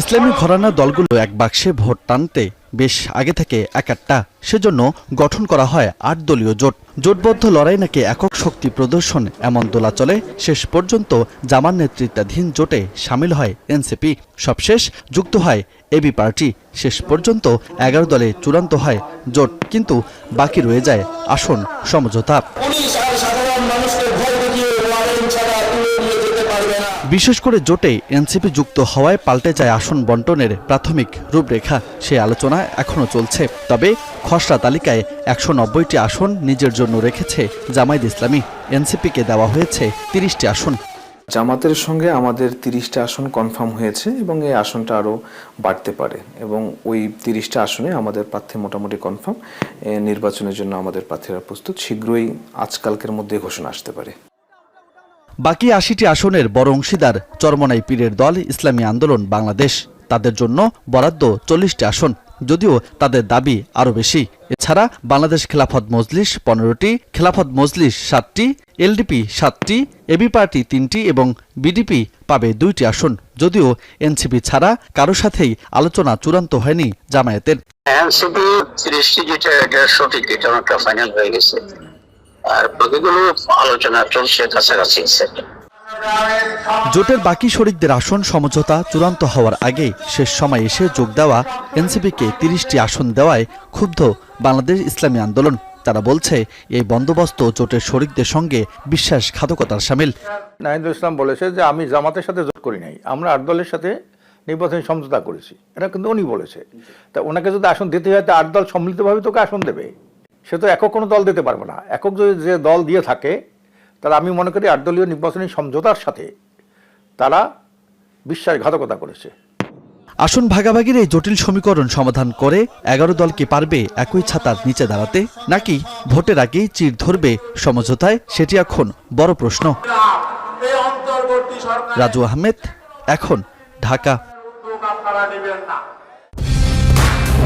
ইসলামী ঘরানা দলগুলো এক বাক্সে ভোট টানতে বেশ আগে থেকে এক একটা। সেজন্য গঠন করা হয় আট দলীয় জোট। জোটবদ্ধ লড়াই নাকি একক শক্তি প্রদর্শন এমন দোলাচলে শেষ পর্যন্ত জামান নেতৃত্বাধীন জোটে সামিল হয় এনসিপি। সবশেষ যুক্ত হয় এবি পার্টি। শেষ পর্যন্ত এগারো দলে চূড়ান্ত হয় জোট কিন্তু বাকি রয়ে যায় আসন সমঝোতা। বিশেষ করে জোটে এনসিপি যুক্ত হওয়ায় পাল্টে যায় আসন বন্টনের প্রাথমিক রূপরেখা, সে আলোচনা এখনও চলছে। তবে খসড়া তালিকায় একশো নব্বইটি আসন নিজের জন্য রেখেছে জামায়াত ইসলামী। এনসিপিকে দেওয়া হয়েছে তিরিশটি আসন। জামাতের সঙ্গে আমাদের তিরিশটা আসন কনফার্ম হয়েছে এবং এই আসনটা আরও বাড়তে পারে এবং ওই তিরিশটা আসনে আমাদের প্রার্থী মোটামুটি কনফার্ম নির্বাচনের জন্য আমাদের প্রার্থীরা প্রস্তুত, শীঘ্রই আজকালকের মধ্যে ঘোষণা আসতে পারে। বাকি আশিটি আসনের বড় অংশীদার চরমনাই পীরের দল ইসলামী আন্দোলন বাংলাদেশ। তাদের জন্য বরাদ্দ চল্লিশটি আসন, যদিও তাদের দাবি আরও বেশি। এছাড়া বাংলাদেশ খেলাফত মজলিস পনেরোটি, খেলাফত মজলিস সাতটি, এলডিপি সাতটি, এবি পার্টি তিনটি এবং বিডিপি পাবে দুইটি আসন, যদিও এনসিপি ছাড়া কারও সাথেই আলোচনা চূড়ান্ত হয়নি জামায়াতের। এনসিপি যেটা সঠিক, এটা অনেকটা ফাইনাল হয়ে গেছে। আর বাকিগুলো আলোচনা চলছে কাছাকাছি জোটের বাকি শরিকদের আসন সমঝোতা চূড়ান্ত হওয়ার আগেই শেষ সময় এসে যোগ দেওয়া এনসিপিকে তিরিশটি আসন দেওয়ায় ক্ষুব্ধ বাংলাদেশ ইসলামী আন্দোলন। তারা বলছে এই বন্দোবস্ত জোটের শরিকদের সঙ্গে বিশ্বাসঘাতকতার সামিল। নাহিদুল ইসলাম বলেছে যে আমি জামাতের সাথে জোট করি নাই আমরা আট দলের সাথে নির্বাচনী সমঝোতা করেছি। এটা কিন্তু উনি বলেছে। তা ওনাকে যদি আসন দিতে হয় তা আট দল সম্মিলিতভাবে তোকে আসন দেবে। সে তো একক কোনো দল দিতে পারবে না। একক যদি যে দল দিয়ে থাকে তাহলে আমি মনে করি আটদলীয় নির্বাচনী সমঝোতার সাথে তারা বিশ্বাসঘাতকতা করেছে। আসন ভাগাভাগির এই জটিল সমীকরণ সমাধান করে এগারো দল কি পারবে একই ছাতার নিচে দাঁড়াতে নাকি ভোটের আগেই চির ধরবে সমঝোতায়? সেটি এখন বড় প্রশ্ন। রাজু আহমেদ এখন Dhaka.